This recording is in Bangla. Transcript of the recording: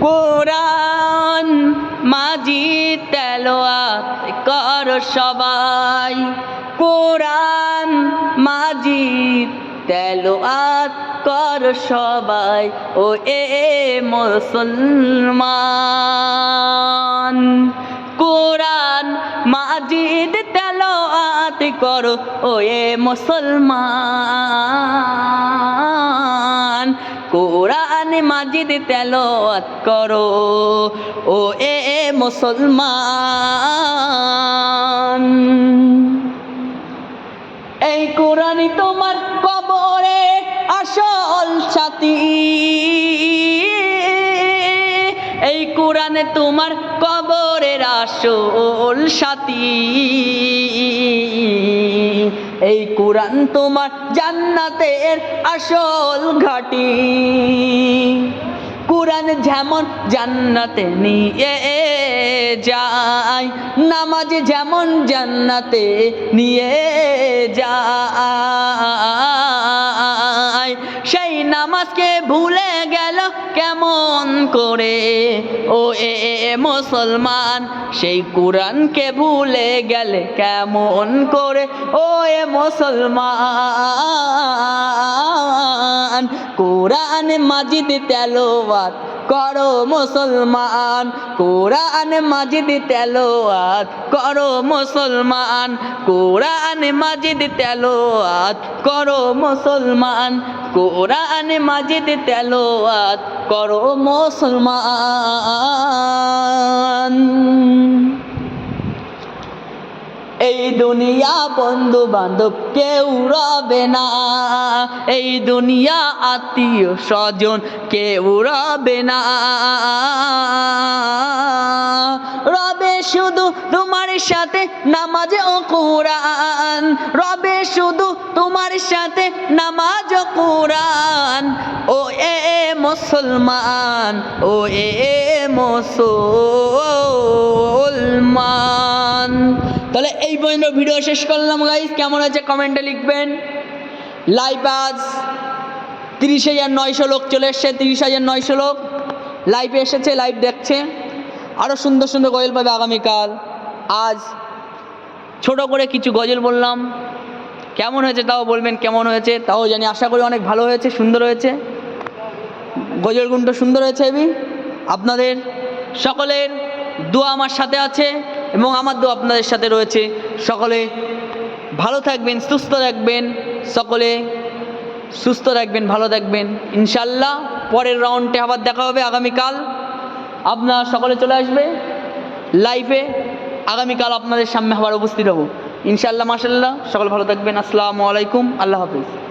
কোরআন মাজিদ তেলোয়াত কর সবাই। কোরআন মাজিদ তেলোয়াত কর সবাই। ও এ মুসলমান। কোরআন মাজিদ তেলোয়াত করো, ও এ মুসলমান। কোরআন মাজিদ তেলাওয়াত করো, ও এ মুসলমান। এই কোরআনই তোমার কবরে আসল সাথী এই কোরআনে তোমার কবরের আসল সাথী। এই কোরআন তোমার জান্নাতের আসল ঘাটি। কোরআন যেমন জান্নাতে নিয়ে যায়, নামাজ যেমন জান্নাতে নিয়ে যায়, সেই নামাজকে ভুলে গেল কেমন করে? ও এ মুসলমান, সেই কোরআনকে ভুলে গেলে কেমন করে? ও এ মুসলমান, কোরআন মাজিদ তেলোয়াত করো মুসলমান, কোরআন মাজিদ তেলোয়াত করো মুসলমান, কোরআন মাজিদ তেলোয়াত করো মুসলমান, কোরআন মাজিদ তেলোয়াত করো মুসলমান। এই দুনিয়া বন্ধু বান্ধব কেউ রবে না। এই দুনিয়া আত্মীয় স্বজন কেউ রবে না। রবে শুধু তোমার সাথে নামাজ ও কোরআন। রবে শুধু তোমার সাথে নামাজ ও কোরআন। ও এ মুসলমান, ও এ মুসলমান। তাহলে এই পর্যন্ত ভিডিও শেষ করলাম গাইজ কেমন হয়েছে কমেন্টে লিখবেন। লাইভ আজ তিরিশ হাজার নয়শো লোক চলে এসছে, তিরিশ হাজার নয়শো লোক লাইভে এসেছে লাইভ দেখছে। আরও সুন্দর সুন্দর গজল পাবে আগামীকাল। আজ ছোট করে কিছু গজল বললাম। কেমন হয়েছে তাও বলবেন কেমন হয়েছে, তাও জানি। আশা করি অনেক ভালো হয়েছে, সুন্দর হয়েছে। গজল গুণটা সুন্দর হয়েছে, এবি। আপনাদের সকলের দোয়া আমার সাথে আছে। এবং আমার দোয়া আপনাদের সাথে রয়েছে। সকলে ভালো থাকবেন, সুস্থ রাখবেন সকলে সুস্থ রাখবেন ভালো থাকবেন। ইনশাল্লাহ পরের রাউন্ডে আবার দেখা হবে আগামীকাল। আপনারা সকলে চলে আসবে লাইফে আগামীকাল আপনাদের সামনে আবার উপস্থিত হব। ইনশাল্লাহ মাসাল্লাহ সকলে ভালো থাকবেন। আসসালামু আলাইকুম। আল্লাহ হাফিজ।